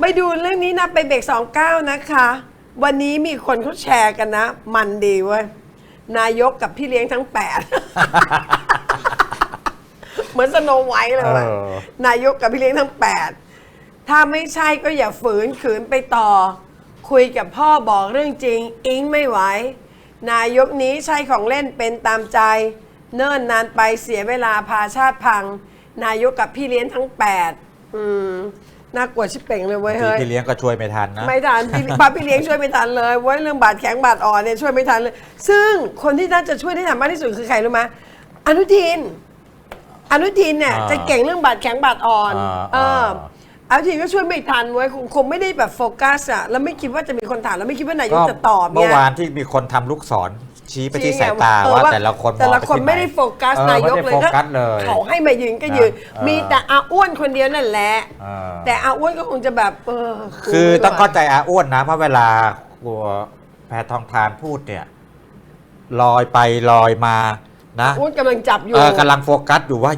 ไปดูเรื่องนี้นะไปเบรกสองเก้านะคะ วันนี้มีคนเขาแชร์กันนะ มันดีเว้ยนายกกับพี่เลี้ยงทั้งแปด เหมือนสโนไวท์เลยว่ะเออ นายกกับพี่เลี้ยงทั้งแปดถ้าไม่ใช่ก็อย่าฝืนขืนไปต่อ คุยกับพ่อบอกเรื่องจริง อิงไม่ไหว นายกนี้ใช่ของเล่นเป็นตามใจ เนิ่นนานไปเสียเวลาพาชาติพัง นายกกับพี่เลี้ยงทั้งแปดอืม น่ากลัวชิบเป่งเลยเว้ยที่เฮ้ย พี่เลี้ยงก็ช่วยไม่ทันนะ ไม่ทันพี่ป้าพี่เลี้ยงช่วยไม่ทันเลยเว้ยเรื่องบาดแข็งบาดอ่อนเนี่ยช่วยไม่ทันเลย ซึ่งคนที่น่าจะช่วยได้ทันมากที่สุดคือใครรู้ไหมอนุทิน อนุทินเนี่ยอ่าจะเก่งเรื่องบาดแข็งบาดอ่อนอ่าเอออ่าอนุทินก็ช่วยไม่ทันเว้ยคงคงไม่ได้แบบโฟกัสอะแล้วไม่คิดว่าจะมีคนถามแล้วไม่คิดว่านายกจะตอบเมื่เนี่อยวานที่มีคนทำลูกศร ชี้ไปที่สายตาเออว่าแต่ละคนมองแต่ละปคนที่หไม่ได้โฟกัสออนายกไม่เลได้ยโฟกัสเลยเขาให้มายืนก็ยืนนะเออมีแต่อาอ้วนคนเดียวนั่นแหละเออแต่อาอ้วนก็คงจะแบบเออคือไม่ไหวต้องเข้าใจอาอ้วนนะเพราะเวลาหัวแพทองทานพูดเนี่ยลอยไปลอยมานะอ้วนกำลังจับอยู่เออกำลังโฟกัสอยู่ว่า